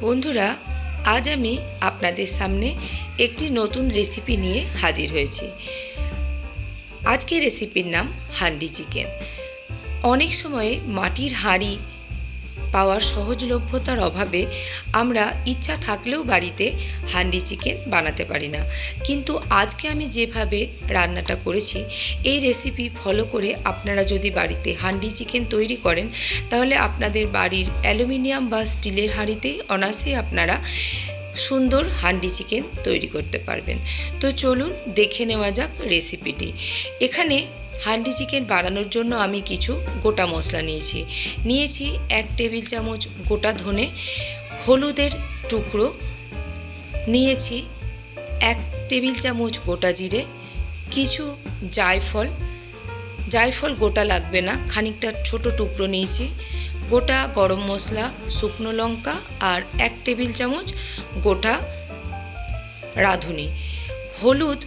বন্ধুরা, আজ আমি আপনাদের সামনে একটি নতুন রেসিপি নিয়ে হাজির হয়েছি। আজকের রেসিপির নাম হান্ডি চিকেন। অনেক সময়ে মাটির হাঁড়ি পাওয়ার সহজলভ্যতার অভাবে আমরা ইচ্ছা থাকলেও বাড়িতে হান্ডি চিকেন বানাতে পারি না। কিন্তু আজকে আমি যেভাবে রান্নাটা করেছি, এই রেসিপি ফলো করে আপনারা যদি বাড়িতে হান্ডি চিকেন তৈরি করেন, তাহলে আপনাদের বাড়ির অ্যালুমিনিয়াম বা স্টিলের হাঁড়িতেই অনায়াসেই আপনারা সুন্দর হান্ডি চিকেন তৈরি করতে পারবেন। তো চলুন দেখে নেওয়া যাক রেসিপিটি এখানে হান্ডি চিকেন বানানোর জন্য আমি কিছু গোটা মশলা নিয়েছি। নিয়েছি এক টেবিল চামচ গোটা ধনে, হলুদের টুকরো। নিয়েছি এক টেবিল চামচ গোটা জিরে, কিছু জায়ফল। জায়ফল গোটা লাগবে না, খানিকটা ছোট টুকরো নিয়েছি। গোটা গরম মশলা, শুকনো লঙ্কা আর এক টেবিল চামচ গোটা রাঁধুনি। হলুদ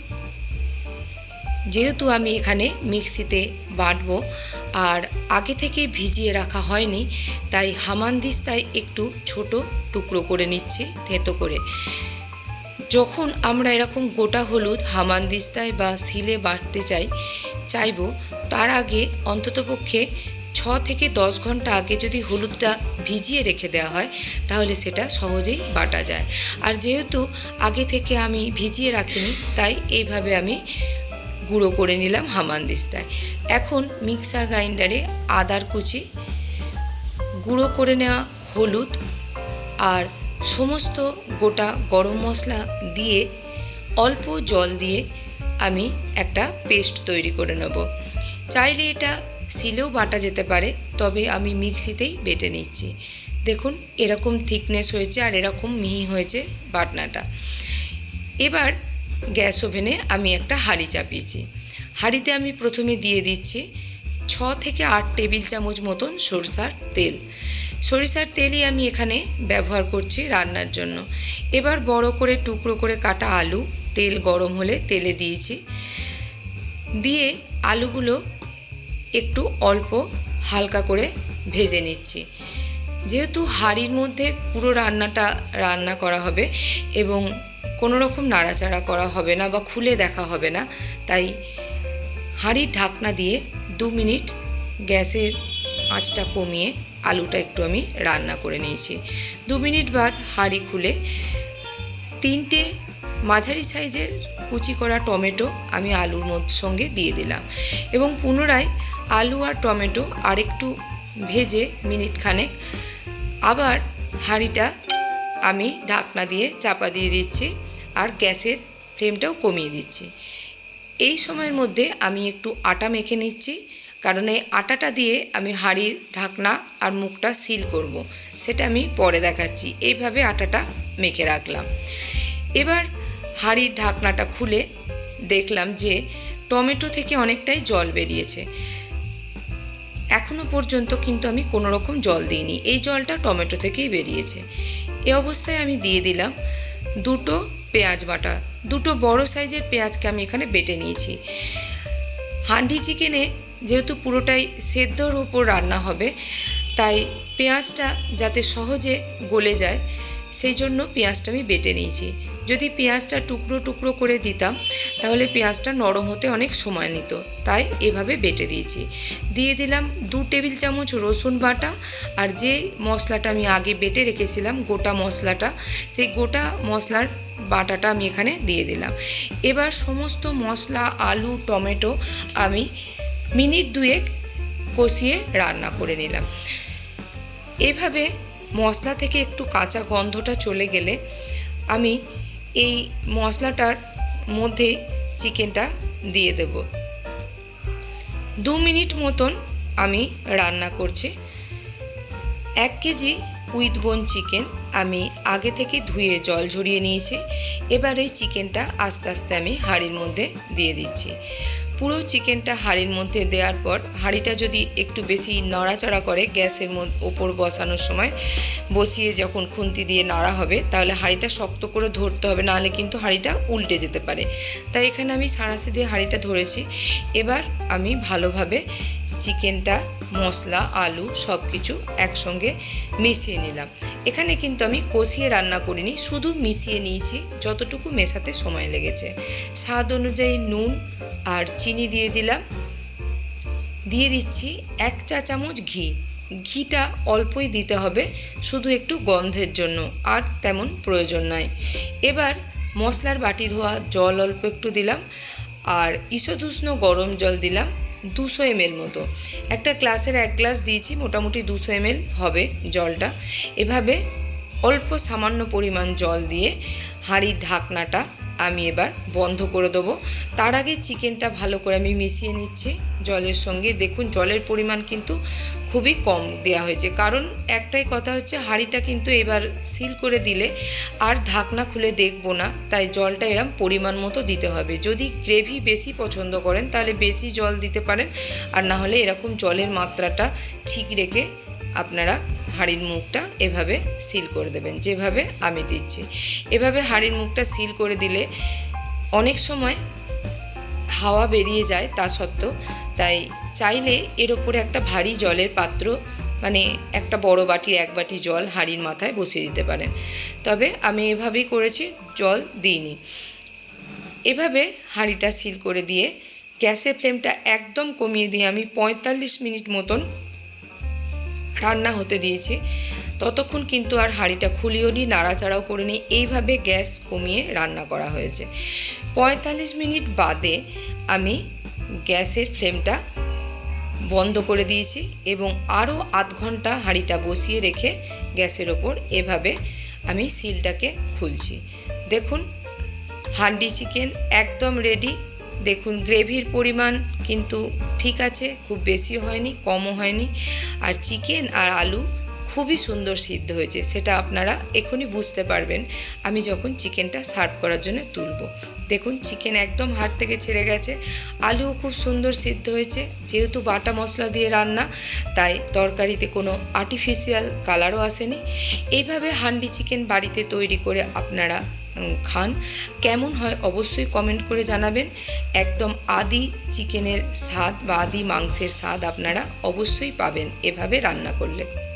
যেহেতু আমি এখানে মিক্সিতে বাটবো, আর আগে থেকে ভিজিয়ে রাখা হয়নি, তাই হামানদিস্তায় একটু ছোট টুকরো করে নিচ্ছি থেঁতো করে। যখন আমরা এরকম গোটা হলুদ হামানদিস্তায় বা সিলে বাটতে চাই, চাইব, তার আগে অন্ততপক্ষে ছ থেকে দশ ঘণ্টা আগে যদি হলুদটা ভিজিয়ে রেখে দেওয়া হয়, তাহলে সেটা সহজেই বাটা যায়। আর যেহেতু আগে থেকে আমি ভিজিয়ে রাখিনি, তাই এইভাবে আমি গুঁড়ো করে নিলাম হামানদিস্তায় এখন মিক্সার গ্রাইন্ডারে আদার কুচি, গুঁড়ো করে নেওয়া হলুদ আর সমস্ত গোটা গরম মশলা দিয়ে অল্প জল দিয়ে আমি একটা পেস্ট তৈরি করে নেব। চাইলে এটা শিলেও বাটা যেতে পারে, তবে আমি মিক্সিতেই বেটে নিচ্ছি। দেখুন, এরকম থিকনেস হয়েছে আর এরকম মিহি হয়েছে বাটনাটা। এবার গ্যাস ওভেনে আমি একটা হাঁড়ি চাপিয়েছি। হাঁড়িতে আমি প্রথমে দিয়ে দিচ্ছি ছ থেকে আট টেবিল চামচ মতন সরষার তেল। সরিষার তেলই আমি এখানে ব্যবহার করছি রান্নার জন্য। এবার বড় করে টুকরো করে কাটা আলু, তেল গরম হলে তেলে দিয়েছি। দিয়ে আলুগুলো একটু অল্প হালকা করে ভেজে নিচ্ছি। যেহেতু হাঁড়ির মধ্যে পুরো রান্নাটা রান্না করা হবে এবং কোনো রকম নাড়াচাড়া করা হবে না বা খুলে দেখা হবে না। তাই হাঁড়ির ঢাকনা দিয়ে দু মিনিট গ্যাসের আঁচটা কমিয়ে আলুটা একটু আমি রান্না করে নিয়েছি। দু মিনিট বাদ হাঁড়ি খুলে তিনটে মাঝারি সাইজের কুচি করা টমেটো আমি আলুর সঙ্গে দিয়ে দিলাম এবং পুনরায় আলু আর টমেটো আরেকটু ভেজে মিনিট খানেক আবার হাঁড়িটা আমি ঢাকনা দিয়ে চাপা দিয়ে দিচ্ছি। আর গ্যাসের ফ্লেমটাও কমিয়ে দিচ্ছি। এই সময়ের মধ্যে আমি একটু আটা মেখে নিচ্ছি, কারণ এই আটাটা দিয়ে আমি হাঁড়ির ঢাকনা আর মুখটা সিল করব। সেটা আমি পরে দেখাচ্ছি। এইভাবে আটাটা মেখে রাখলাম। এবার হাঁড়ির ঢাকনাটা খুলে দেখলাম যে টমেটো থেকে অনেকটাই জল বেরিয়েছে। এখনও পর্যন্ত কিন্তু আমি কোনো রকম জল দিইনি। এই জলটা টমেটো থেকেই বেরিয়েছে। এ অবস্থায় আমি দিয়ে দিলাম দুটো পেঁয়াজ বাটা। দুটো বড় সাইজের পেঁয়াজকে আমি এখানে বেটে নিয়েছি। হান্ডি চিকেনে যেহেতু পুরোটাই সেদ্ধর ওপর রান্না হবে, তাই পেঁয়াজটা যাতে সহজে গলে যায়, সেই জন্য পেঁয়াজটা আমি বেটে নিয়েছি। যদি পেঁয়াজটা টুকরো টুকরো করে দিতাম, তাহলে পেঁয়াজটা নরম হতে অনেক সময় নিত। তাই এভাবে বেটে দিয়েছি। দিয়ে দিলাম দু টেবিল চামচ রসুন বাটা আর যে মশলাটা আমি আগে বেটে রেখেছিলাম, গোটা মশলাটা, সেই গোটা মশলার বাটাটা আমি এখানে দিয়ে দিলাম। এবার সমস্ত মশলা, আলু, টমেটো আমি মিনিট দুয়েক কষিয়ে রান্না করে নিলাম। এভাবে মশলা থেকে একটু কাঁচা গন্ধটা চলে গেলে আমি এই মশলাটার মধ্যে চিকেনটা দিয়ে দেব। দু মিনিট মতন আমি রান্না করছি। এক কেজি উইথ বোন চিকেন আমি আগে থেকে ধুয়ে জল ঝরিয়ে নিয়েছি। এবার এই চিকেনটা আস্তে আস্তে আমি হাঁড়ির মধ্যে দিয়ে দিচ্ছি। পুরো চিকেনটা হাঁড়ির মধ্যে দেওয়ার পর হাঁড়িটা যদি একটু বেশি নড়াচড়া করে গ্যাসের ওপর বসানোর সময় বসিয়ে যখন খুন্তি দিয়ে নাড়া হবে, তাহলে হাঁড়িটা শক্ত করে ধরতে হবে, নাহলে কিন্তু হাঁড়িটা উল্টে যেতে পারে। তাই এখানে আমি সাঁড়াশি দিয়ে হাঁড়িটা ধরেছি। এবার আমি ভালোভাবে চিকেনটা, মশলা, আলু সব কিছু একসঙ্গে মিশিয়ে নিলাম। এখানে কিন্তু আমি কষিয়ে রান্না করিনি, শুধু মিশিয়ে নিয়েছি, যতটুকু মেশাতে সময় লেগেছে। স্বাদ অনুযায়ী নুন আর চিনি দিয়ে দিলাম। দিয়ে দিচ্ছি এক চা চামচ ঘি। ঘিটা অল্পই দিতে হবে, শুধু একটু গন্ধের জন্য, আর তেমন প্রয়োজন নাই এবার মশলার বাটি ধোয়া জল অল্প একটু দিলাম, আর ঈষদুষ্ণ গরম জল দিলাম দুশো এমএল মতো। একটা গ্লাসের এক গ্লাস দিয়েছি, মোটামুটি দুশো এমএল হবে জলটা। এভাবে অল্প সামান্য পরিমাণ জল দিয়ে হাঁড়ির ঢাকনাটা আমি এবার বন্ধ করে দেবো। তার আগে চিকেনটা ভালো করে আমি মিশিয়ে নিচ্ছি জলের সঙ্গে। দেখুন, জলের পরিমাণ কিন্তু খুবই কম দেওয়া হয়েছে। কারণ একটাই কথা হচ্ছে, হাঁড়িটা কিন্তু এবার সিল করে দিলে আর ঢাকনা খুলে দেখব না। তাই জলটা এরম পরিমাণ মতো দিতে হবে। যদি গ্রেভি বেশি পছন্দ করেন, তাহলে বেশি জল দিতে পারেন। আর না হলে এরকম জলের মাত্রাটা ঠিক রেখে আপনারা হাঁড়ির মুখটা এভাবে সিল করে দেবেন, যেভাবে আমি দিচ্ছি। এভাবে হাঁড়ির মুখটা সিল করে দিলে অনেক সময় হাওয়া বেরিয়ে যায় তা সত্ত্বেও, তাই চাইলে এর ওপরে একটা ভারী জলের পাত্র মানে একটা বড় বাটির এক বাটি জল হাঁড়ির মাথায় বসিয়ে দিতে পারেন। তবে আমি এভাবেই করেছি, জল দিইনি। এভাবে হাঁড়িটা সিল করে দিয়ে গ্যাসের ফ্লেমটা একদম কমিয়ে দিয়ে আমি পঁয়তাল্লিশ মিনিট মতন রান্না হতে দিয়েছি। ততক্ষণ কিন্তু আর হাঁড়িটা খুলিও নি নাড়াচাড়াও করে নিই এইভাবে গ্যাস কমিয়ে রান্না করা হয়েছে। পঁয়তাল্লিশ মিনিট বাদে আমি গ্যাসের ফ্লেমটা বন্ধ করে দিয়েছি এবং আরও আধ ঘণ্টা হাঁড়িটা বসিয়ে রেখে গ্যাসের ওপর এভাবে আমি সিলটাকে খুলছি। দেখুন, হান্ডি চিকেন একদম রেডি দেখুন, গ্রেভির পরিমাণ কিন্তু ঠিক আছে, খুব বেশি হয়নি, কমও হয়নি। আর চিকেন আর আলু খুবই সুন্দর সিদ্ধ হয়েছে, সেটা আপনারা এখনই বুঝতে পারবেন। আমি যখন চিকেনটা সার্ভ করার জন্য তুলব। দেখুন, চিকেন একদম হাট থেকে ছেড়ে গেছে। আলুও খুব সুন্দর সিদ্ধ হয়েছে, যেহেতু বাটা মশলা দিয়ে রান্না, তাই তরকারিতে কোনো আর্টিফিশিয়াল কালারও আসেনি। এইভাবে হান্ডি চিকেন বাড়িতে তৈরি করে আপনারা খান। কেমন হয় অবশ্যই কমেন্ট করে জানাবেন। একদম আদি চিকেনের স্বাদ বা আদি মাংসের স্বাদ আপনারা অবশ্যই পাবেন এভাবে রান্না করলে।